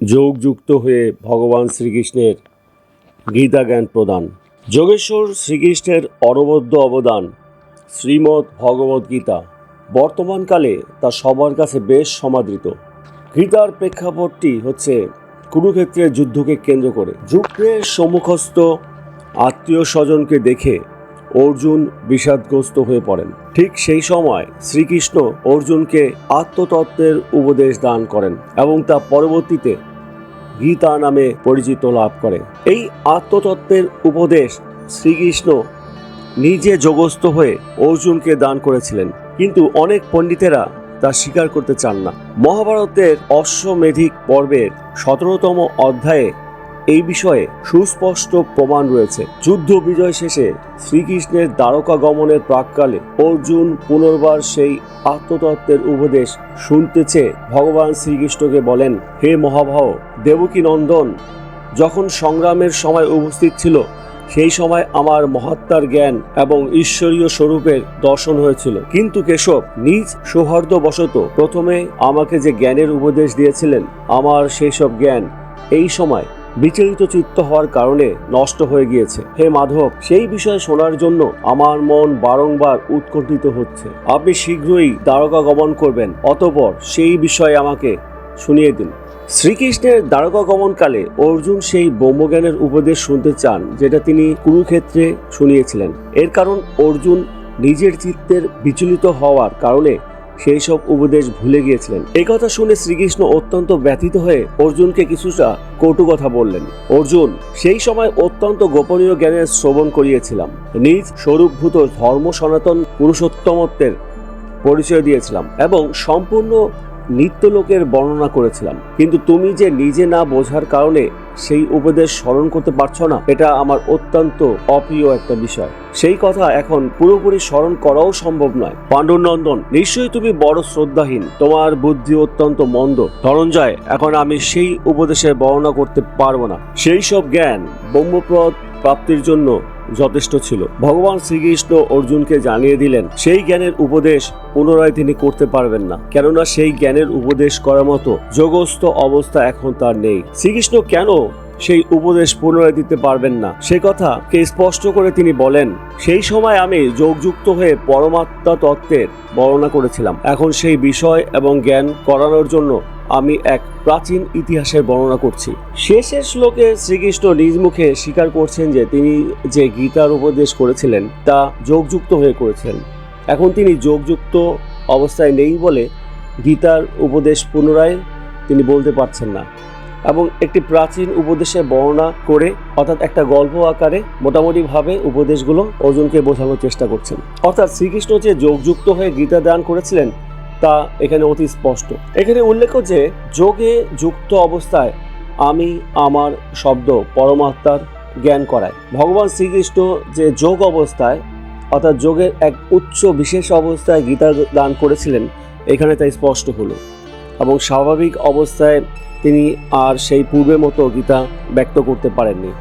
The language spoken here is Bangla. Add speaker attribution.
Speaker 1: যোগযুক্ত হয়ে ভগবান শ্রীকৃষ্ণের গীতা জ্ঞান প্রদান। যোগেশ্বর শ্রীকৃষ্ণের অনবদ্য অবদান, শ্রীমদ্ ভগবদ্ গীতা, বর্তমানকালে তা সবার কাছে বেশ সমাদৃত। গীতার প্রেক্ষাপটটি হচ্ছে কুরুক্ষেত্রের যুদ্ধকে কেন্দ্র করে। যুদ্ধের সম্মুখস্থ আত্মীয় স্বজনকে দেখে অর্জুন বিষাদগ্রস্ত হয়ে পড়েন। ঠিক সেই সময় শ্রীকৃষ্ণ অর্জুনকে আত্মতত্ত্বের উপদেশ দান করেন এবং তা পরবর্তীতে গীতা নামে পরিচিত লাভ করে। এই আত্মতত্ত্বের উপদেশ শ্রীকৃষ্ণ নিজে যোগস্থ হয়ে অর্জুনকে দান করেছিলেন। কিন্তু অনেক পণ্ডিতেরা তা স্বীকার করতে চান না। মহাভারতের অশ্বমেধিক পর্বের সতেরোতম অধ্যায়ে এই বিষয়ে সুস্পষ্ট প্রমাণ রয়েছে। যুদ্ধ বিজয় শেষে শ্রীকৃষ্ণের দ্বারকা গমনের প্রাককালে অর্জুন পুনর্বার সেই আত্মতত্ত্বের উপদেশ শুনতে চেয়ে ভগবান শ্রীকৃষ্ণকে বলেন, হে মহাভাব দেবকী নন্দন, যখন সংগ্রামের সময় উপস্থিত ছিল, সেই সময় আমার মহাত্মার জ্ঞান এবং ঈশ্বরীয় স্বরূপের দর্শন হয়েছিল। কিন্তু কেশব, নিজ সৌহার্দ্যবশত প্রথমে আমাকে যে জ্ঞানের উপদেশ দিয়েছিলেন, আমার সেই সব জ্ঞান এই সময় বিচলিত চিত্ত হওয়ার কারণে নষ্ট হয়ে গিয়েছে। হে মাধব, সেই বিষয়ে শোনার জন্য আমার মন বারংবার উৎকণ্ঠিত হচ্ছে। আপনি শীঘ্রই দ্বারকা গমন করবেন। অতপর সেই বিষয়ে আমাকে শুনিয়ে দিন। শ্রীকৃষ্ণের দ্বারকা গমনকালে অর্জুন সেই ব্রহ্মজ্ঞানের উপদেশ শুনতে চান, যেটা তিনি কুরুক্ষেত্রে শুনিয়েছিলেন। এর কারণ অর্জুন নিজের চিত্তের বিচলিত হওয়ার কারণে সেই সব উপদেশ ভুলে গিয়েছিলেন। এই কথা শুনে শ্রীকৃষ্ণ অত্যন্ত ব্যথিত হয়ে অর্জুনকে কিছুটা কটু কথা বললেন। অর্জুন, সেই সময় অত্যন্ত গোপনীয় জ্ঞানের শ্রবণ করিয়েছিলাম। নিজ স্বরূপভূত ধর্ম সনাতন পুরুষোত্তমত্বের পরিচয় দিয়েছিলাম এবং সম্পূর্ণ নিত্যলোকের বর্ণনা করেছিলাম। কিন্তু তুমি যে নিজে না বোঝার কারণে সেই উপদেশ স্মরণ করতে পারছ না, এটা আমার অত্যন্ত অপ্রিয় একটা বিষয়। সেই কথা এখন পুরোপুরি স্মরণ করাও সম্ভব নয়। পাণ্ডুনন্দন, নিশ্চয়ই তুমি বড় শ্রদ্ধাহীন। তোমার বুদ্ধি অত্যন্ত মন্দ। ধনঞ্জয়, এখন আমি সেই উপদেশের বর্ণনা করতে পারব না। সেই সব জ্ঞান, ব্রহ্মপ্রদ প্রাপ্তির জন্য যথেষ্ট ছিল। ভগবান শ্রীকৃষ্ণ অর্জুনকে জানিয়ে দিলেন, সেই জ্ঞানের উপদেশ পুনরায় তিনি করতে পারবেন না। কেননা সেই জ্ঞানের উপদেশ করার মতো যোগস্থ অবস্থা এখন তার নেই। শ্রীকৃষ্ণ কেন সেই উপদেশ পুনরায় দিতে পারবেন না? সে কথা কে স্পষ্ট করে তিনি বলেন, সেই সময় আমি যোগযুক্ত হয়ে পরমাত্মা তত্ত্বের বর্ণনা করেছিলাম। এখন সেই বিষয় এবং জ্ঞান করানোর জন্য আমি এক প্রাচীন ইতিহাসের বর্ণনা করছি। শেষের শ্লোকে শ্রীকৃষ্ণ নিজ মুখে স্বীকার করছেন যে তিনি যে গীতার উপদেশ করেছিলেন, তা যোগযুক্ত হয়ে করেছেন এখন তিনি যোগযুক্ত অবস্থায় নেই বলে গীতার উপদেশ পুনরায় তিনি বলতে পারছেন না। এবং একটি প্রাচীন উপদেশের বর্ণনা করে, অর্থাৎ একটা গল্প আকারে মোটামুটিভাবে উপদেশগুলো অর্জুনকে বোঝানোর চেষ্টা করছেন। অর্থাৎ শ্রীকৃষ্ণ যে যোগযুক্ত হয়ে গীতা দান করেছিলেন তা এখানে অতি স্পষ্ট। এখানে উল্লেখ যে, যোগে যুক্ত অবস্থায় আমি আমার শব্দ পরমাত্মার জ্ঞান করায় ভগবান শ্রীকৃষ্ণ যে যোগ অবস্থায়, অর্থাৎ যোগের এক উচ্চ বিশেষ অবস্থায় গীতা দান করেছিলেন, এখানে তাই স্পষ্ট হলো। এবং স্বাভাবিক অবস্থায় তিনি আর সেই পূর্বের মতো গীতা ব্যক্ত করতে পারেননি।